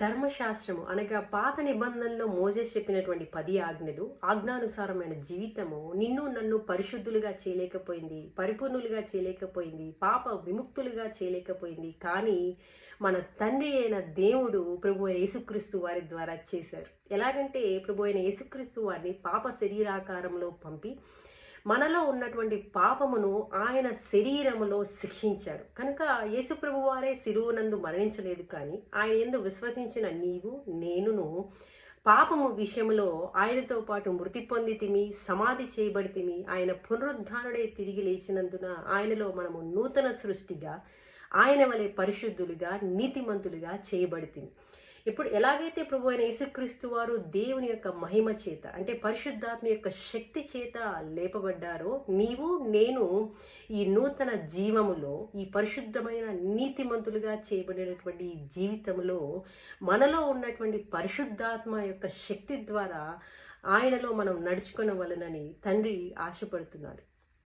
ధర్మశాస్త్రము అనగా పాత నిబంధనలో మోజెస్ చెప్పినటువంటి పది ఆజ్ఞలు ఆజ్ఞానుసారమైన జీవితము నిన్ను నన్ను పరిశుద్ధులుగా చేయలేకపోయింది పరిపూర్ణులుగా చేయలేకపోయింది పాప విముక్తులుగా చేయలేకపోయింది. కానీ మన తండ్రి అయిన దేవుడు ప్రభు అయిన యేసుక్రీస్తు వారి ద్వారా చేశారు. ఎలాగంటే ప్రభు అయిన యేసుక్రీస్తు వారిని పాప శరీరాకారంలో పంపి మనలో ఉన్నటువంటి పాపమును ఆయన శరీరములో శిక్షించారు కనుక యేసుప్రభు వారే శిరువునందు మరణించలేదు కానీ ఆయన ఎందు విశ్వసించిన నీవు నేనును పాపము విషయంలో ఆయనతో పాటు మృతి పొందితిమి సమాధి చేయబడితిమి ఆయన పునరుద్ధానుడే తిరిగి లేచినందున ఆయనలో మనము నూతన సృష్టిగా ఆయన వలె పరిశుద్ధులుగా నీతిమంతులుగా చేయబడితిమి. ఇప్పుడు ఎలాగైతే ప్రభు అయిన యేసుక్రీస్తు వారు దేవుని యొక్క మహిమ చేత అంటే పరిశుద్ధాత్మ యొక్క శక్తి చేత లేపబడ్డారో నీవు నేను ఈ నూతన జీవములో ఈ పరిశుద్ధమైన నీతిమంతులుగా చేయబడినటువంటి ఈ జీవితంలో మనలో ఉన్నటువంటి పరిశుద్ధాత్మ యొక్క శక్తి ద్వారా ఆయనలో మనం నడుచుకునవలనని తండ్రి ఆశపడుతున్నాడు.